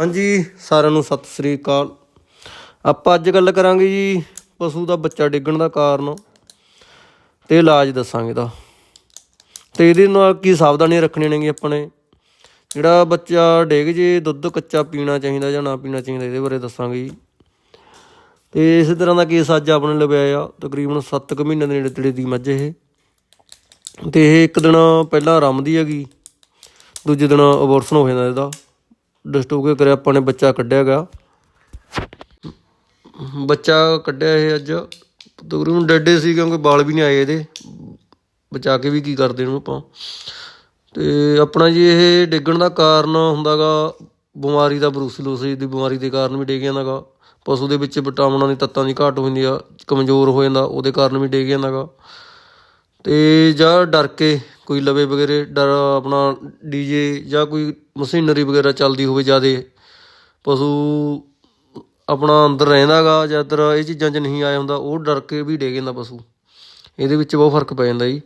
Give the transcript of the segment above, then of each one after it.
ਹਾਂਜੀ, ਸਾਰਿਆਂ ਨੂੰ ਸਤਿ ਸ੍ਰੀ ਅਕਾਲ। ਆਪਾਂ ਅੱਜ ਗੱਲ ਕਰਾਂਗੇ ਜੀ ਪਸ਼ੂ ਦਾ ਬੱਚਾ ਡਿੱਗਣ ਦਾ ਕਾਰਨ ਤੇ ਇਲਾਜ ਦੱਸਾਂਗੇ ਦਾ ਤੇ ਇਹਦੇ ਨਾਲ ਕੀ ਸਾਵਧਾਨੀਆਂ ਰੱਖਣੀਆਂ ਨੇ ਆਪਾਂ ਨੇ? ਜਿਹੜਾ ਬੱਚਾ ਡਿੱਗ ਜੇ, ਦੁੱਧ ਕੱਚਾ ਪੀਣਾ ਚਾਹੀਦਾ ਜਾਂ ਨਾ ਪੀਣਾ ਚਾਹੀਦਾ, ਇਹਦੇ ਬਾਰੇ ਦੱਸਾਂਗੇ ਜੀ। ਤੇ ਇਸੇ ਤਰ੍ਹਾਂ ਦਾ ਕੇਸ ਅੱਜ ਆਪਣੇ ਲਵਿਆ ਆ, ਤਕਰੀਬਨ 7 ਕੁ ਮਹੀਨੇ ਦੇ ਨੇੜੇ ਤੇੜੇ ਦੀ ਮੱਝ ਇਹ। ਤੇ ਇਹ ਇੱਕ ਦਿਨ ਪਹਿਲਾਂ ਆਰਾਮਦੀ ਹੈਗੀ, ਦੂਜੇ ਦਿਨ ਅਬੋਰਸ਼ਨ ਹੋ ਜਾਂਦਾ ਇਹਦਾ। ਡਿਸਟੋਕ ਕੇ ਕਰਿਆ? ਆਪਾਂ ਨੇ ਬੱਚਾ ਕੱਢਿਆ ਗਾ। ਬੱਚਾ ਕੱਢਿਆ ਇਹ ਅੱਜ। ਤਕਰੀਬਨ ਡੱਡੇ ਸੀ ਕਿਉਂਕਿ ਵਾਲ ਵੀ ਨਹੀਂ ਆਏ ਇਹਦੇ। ਬਚਾ ਕੇ ਵੀ ਕੀ ਕਰਦੇ ਨੂੰ ਆਪਾਂ। ਤੇ ਆਪਣਾ ਜੀ ਇਹ ਡਿੱਗਣ ਦਾ ਕਾਰਨ ਹੁੰਦਾਗਾ ਬਿਮਾਰੀ ਦਾ ਬਰੂਸਲੋਸਿਸ ਦੀ ਬਿਮਾਰੀ ਦੇ ਕਾਰਨ ਵੀ ਡਿੱਗ ਜਾਂਦਾਗਾ ਪਸ਼ੂ ਦੇ ਵਿੱਚ ਵਿਟਾਮਿਨਾਂ ਦੀ ਤੱਤਾਂ ਦੀ ਘਾਟ ਹੋ ਜਾਂਦੀ ਆ, ਕਮਜ਼ੋਰ ਹੋ ਜਾਂਦਾ, ਉਹਦੇ ਕਾਰਨ ਵੀ ਡਿੱਗ ਜਾਂਦਾਗਾ ਅਤੇ ਜਾਂ ਡਰ ਕੇ ਕੋਈ ਲਵੇ ਵਗੈਰੇ, ਡਰ ਆਪਣਾ ਡੀਜੇ ਜਾਂ ਕੋਈ ਮਸ਼ੀਨਰੀ ਵਗੈਰਾ ਚੱਲਦੀ ਹੋਵੇ ਜ਼ਿਆਦਾ, ਪਸ਼ੂ ਆਪਣਾ ਅੰਦਰ ਰਹਿੰਦਾ ਰਹਿੰਦਾਗਾ ਜਦਰ ਇਹ ਚੀਜ਼ਾਂ 'ਚ ਨਹੀਂ ਆਇਆ ਹੁੰਦਾ, ਉਹ ਡਰ ਕੇ ਵੀ ਡਿੱਗ ਜਾਂਦਾ ਪਸ਼ੂ। ਇਹਦੇ ਵਿੱਚ ਬਹੁਤ ਫ਼ਰਕ ਪੈ ਜਾਂਦਾ ਜੀ,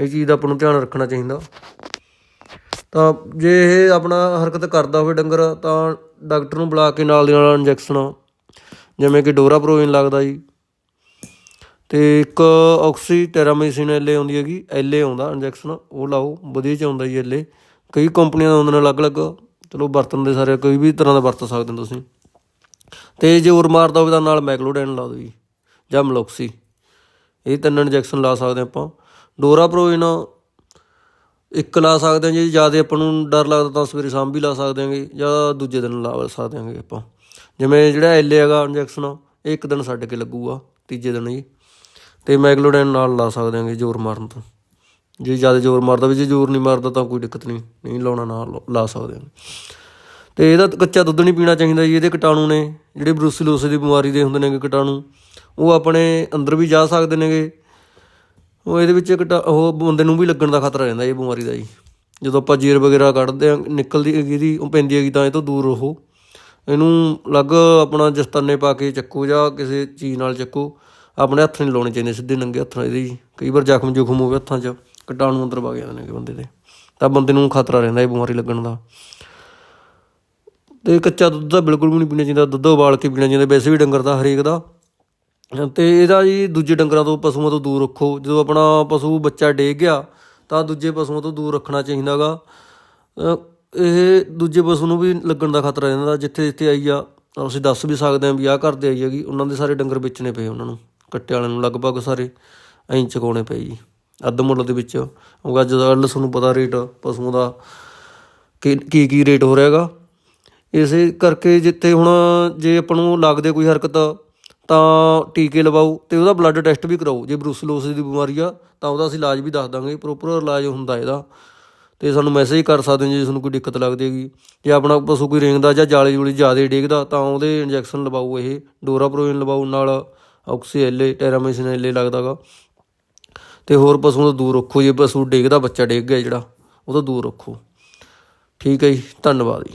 ਇਹ ਚੀਜ਼ ਦਾ ਆਪਾਂ ਨੂੰ ਧਿਆਨ ਰੱਖਣਾ ਚਾਹੀਦਾ। ਤਾਂ ਜੇ ਇਹ ਆਪਣਾ ਹਰਕਤ ਕਰਦਾ ਹੋਵੇ ਡੰਗਰ, ਤਾਂ ਡਾਕਟਰ ਨੂੰ ਬੁਲਾ ਕੇ ਨਾਲ ਦੀ ਨਾਲ ਇੰਜੈਕਸ਼ਨ ਜਿਵੇਂ ਕਿ ਡੋਰਾ ਡੋਰਾਪ੍ਰੋਇਨ ਲੱਗਦਾ ਜੀ। ਤੇ ਇੱਕ ਆਕਸੀ ਟੈਰਾਮਿਸਿਨ ਐਲੇ ਆਉਂਦੀ ਹੈਗੀ, ਐਲੇ ਆਉਂਦਾ ਇੰਜੈਕਸ਼ਨ, ਉਹ ਲਾਓ, ਵਧੀਆ ਚ ਆਉਂਦਾ ਜੀ ਐਲੇ ਕਈ ਕੰਪਨੀਆਂ ਦਾ ਹੁੰਦੇ ਨੇ ਅਲੱਗ-ਅਲੱਗ, ਚਲੋ ਵਰਤਣ ਦੇ ਸਾਰੇ, ਕੋਈ ਵੀ ਤਰ੍ਹਾਂ ਦਾ ਵਰਤ ਸਕਦੇ ਹੋ ਤੁਸੀਂ। ਤੇ ਜੇ ਹੋਰ ਮਾਰਦਾ ਹੋਵੇ ਤਾਂ ਨਾਲ ਮੈਗਲੋਡੈਨ ਲਾ ਦਿਓ ਜੀ, ਜਾਂ ਮਲੋਕਸੀ। ਇਹ ਤਿੰਨ ਇੰਜੈਕਸ਼ਨ ਲਾ ਸਕਦੇ ਆਪਾਂ। ਡੋਰਾ ਪ੍ਰੋਇਨ ਇੱਕ ਲਾ ਸਕਦੇ ਹਾਂ ਜੇ, ਜ਼ਿਆਦਾ ਆਪਾਂ ਨੂੰ ਡਰ ਲੱਗਦਾ ਤਾਂ ਸਵੇਰੇ ਸ਼ਾਮ ਵੀ ਲਾ ਸਕਦੇ ਹਾਂਗੇ, ਜਾਂ ਦੂਜੇ ਦਿਨ ਲਾ ਸਕਦੇ ਹਾਂਗੇ ਆਪਾਂ। ਜਿਵੇਂ ਜਿਹੜਾ ਐਲੇ ਹੈਗਾ ਇੰਜੈਕਸ਼ਨ, ਇਹ ਇੱਕ ਦਿਨ ਛੱਡ ਕੇ ਲੱਗੂਗਾ, ਤੀਜੇ ਦਿਨ ਜੀ। ਤੇ ਮੈਗਲੋਡੈਨ ਨਾਲ ਲਾ ਸਕਦੇ ਹਾਂਗੇ ਜ਼ੋਰ ਮਾਰਨ ਤੋਂ। ਜੇ ਜ਼ਿਆਦਾ ਜ਼ੋਰ ਮਾਰਦਾ ਵੀ ਜੇ ਜ਼ੋਰ ਨਹੀਂ ਮਾਰਦਾ ਤਾਂ ਕੋਈ ਦਿੱਕਤ ਨਹੀਂ ਨਹੀਂ ਲਾਉਣਾ ਨਾਲ ਲਾ ਸਕਦੇ ਹਾਂ ਤੇ ਇਹਦਾ ਕੱਚਾ ਦੁੱਧ ਨਹੀਂ ਪੀਣਾ ਚਾਹੀਦਾ ਜੀ, ਇਹਦੇ ਕੀਟਾਣੂ ਨੇ, ਜਿਹੜੇ ਬਰੂਸਲੋਸਿਸ ਦੀ ਬਿਮਾਰੀ ਦੇ ਹੁੰਦੇ ਨੇਗੇ ਕੀਟਾਣੂ, ਉਹ ਆਪਣੇ ਅੰਦਰ ਵੀ ਜਾ ਸਕਦੇ ਨੇਗੇ। ਉਹ ਇਹਦੇ ਵਿੱਚ ਕੀਟਾ ਉਹ ਬੰਦੇ ਨੂੰ ਵੀ ਲੱਗਣ ਦਾ ਖਤਰਾ ਰਹਿੰਦਾ ਇਹ ਬਿਮਾਰੀ ਦਾ ਜੀ। ਜਦੋਂ ਆਪਾਂ ਜੀਰ ਵਗੈਰਾ ਕੱਢਦੇ ਆ, ਨਿਕਲਦੀ ਹੈਗੀ ਇਹਦੀ, ਉਹ ਪੈਂਦੀ ਹੈਗੀ ਤਾਂ ਇਹ ਤੋਂ ਦੂਰ ਰਹੋ ਇਹਨੂੰ ਅਲੱਗ ਆਪਣਾ ਜਸਤਾਨੇ ਪਾ ਕੇ ਚੱਕੋ ਜਾਂ ਕਿਸੇ ਚੀਜ਼ ਨਾਲ ਚੱਕੋ। ਆਪਣੇ ਹੱਥ ਨਹੀਂ ਲਾਉਣੇ ਚਾਹੀਦੇ, ਸਿੱਧੇ ਨੰਗੇ ਹੱਥ ਨਾਲ ਇਹਦੇ ਜੀ। ਕਈ ਵਾਰ ਜ਼ਖਮ ਜੁਖਮ ਹੋਵੇ ਹੱਥਾਂ 'ਚ, ਕੀਟਾਣੂ ਅੰਦਰ ਵਗ ਜਾਂਦੇ ਨੇ ਬੰਦੇ ਦੇ। ਤਾਂ ਬੰਦੇ ਨੂੰ ਖਤਰਾ ਰਹਿੰਦਾ ਇਹ ਬਿਮਾਰੀ ਲੱਗਣ ਦਾ। ਤੇ ਕੱਚਾ ਦੁੱਧ ਤਾਂ ਬਿਲਕੁਲ ਵੀ ਨਹੀਂ ਪੀਣਾ ਚਾਹੀਦਾ, ਦੁੱਧ ਉਬਾਲ ਕੇ ਪੀਣਾ ਚਾਹੀਦਾ, ਵੈਸੇ ਵੀ ਡੰਗਰ ਦਾ ਹਰੇਕ ਦਾ। ਤੇ ਇਹਦਾ ਜੀ ਦੂਜੇ ਡੰਗਰਾਂ ਤੋਂ ਪਸ਼ੂਆਂ ਤੋਂ ਦੂਰ ਰੱਖੋ। ਜਦੋਂ ਆਪਣਾ ਪਸ਼ੂ ਬੱਚਾ ਡੇਗ ਗਿਆ, ਤਾਂ ਦੂਜੇ ਪਸ਼ੂਆਂ ਤੋਂ ਦੂਰ ਰੱਖਣਾ ਚਾਹੀਦਾਗਾ ਇਹ ਦੂਜੇ ਪਸ਼ੂ ਨੂੰ ਵੀ ਲੱਗਣ ਦਾ ਖਤਰਾ ਰਹਿੰਦਾ ਜਿੱਥੇ ਜਿੱਥੇ ਆਈ ਆ। ਅਸੀਂ ਦੱਸ ਵੀ ਸਕਦੇ ਹਾਂ ਵੀ ਆਹ ਘਰ ਦੇ ਆਈ ਹੈਗੀ, ਉਹਨਾਂ ਦੇ ਸਾਰੇ ਡੰਗਰ ਵੇਚਣੇ ਪਏ ਉਹਨਾਂ ਨੂੰ। ਕੱਟੇ ਵਾਲਿਆਂ ਨੂੰ ਲਗਭਗ ਸਾਰੇ ਐਂ ਚਕਾਉਣੇ ਪਏ ਜੀ। ਅੱਧ ਮੁੱਲ ਦੇ ਵਿੱਚ। ਉਹ ਅੱਜ ਦਾ ਤੁਹਾਨੂੰ ਪਤਾ ਰੇਟ ਪਸ਼ੂਆਂ ਦਾ ਕੀ ਕੀ ਕੀ ਰੇਟ ਹੋ ਰਿਹਾ ਹੈਗਾ ਇਸੇ ਕਰਕੇ ਜਿੱਥੇ ਹੁਣ ਜੇ ਆਪਾਂ ਨੂੰ ਲੱਗਦੇ ਕੋਈ ਹਰਕਤ, ਤਾਂ ਟੀਕੇ ਲਵਾਓ ਤੇ ਉਹਦਾ ਬਲੱਡ ਟੈਸਟ ਵੀ ਕਰਾਓ। ਜੇ ਬਰੂਸਲੋਸਿਸ ਦੀ ਬਿਮਾਰੀ ਆ, ਤਾਂ ਉਹਦਾ ਅਸੀਂ ਇਲਾਜ ਵੀ ਦੱਸ ਦਾਂਗੇ। ਪ੍ਰੋਪਰ ਇਲਾਜ ਹੁੰਦਾ ਇਹਦਾ। ਤੇ ਸਾਨੂੰ ਮੈਸੇਜ ਕਰ ਸਕਦੇ ਹੋ ਜੇ ਤੁਹਾਨੂੰ ਕੋਈ ਦਿੱਕਤ ਲੱਗਦੀ ਹੈਗੀ। ਜੇ ਆਪਣਾ ਪਸ਼ੂ ਕੋਈ ਰੇਂਗਦਾ ਜਾਂ ਜਾਲੇ ਜੂਲੀ ਜ਼ਿਆਦਾ ਡੇਗਦਾ, ਤਾਂ ਉਹਦੇ ਇੰਜੈਕਸ਼ਨ ਲਵਾਓ ਇਹ। ਡੋਰਾ ਪ੍ਰੋਇਨ ਲਵਾਓ ਨਾਲ। ਆਕਸੀ ਐਲੇ ਟੈਰਾਮਿਸਿਨ ਐਲੇ ਲੱਗਦਾਗਾ ਤੇ ਹੋਰ ਪਸ਼ੂਆਂ ਤੋਂ ਦੂਰ ਰੱਖੋ, ਜੇ ਪਸ਼ੂ ਡੇਗਦਾ, ਬੱਚਾ ਡੇਗ ਗਿਆ ਜਿਹੜਾ, ਉਹ ਤੋਂ ਦੂਰ ਰੱਖੋ। ਠੀਕ ਹੈ ਜੀ, ਧੰਨਵਾਦ ਜੀ।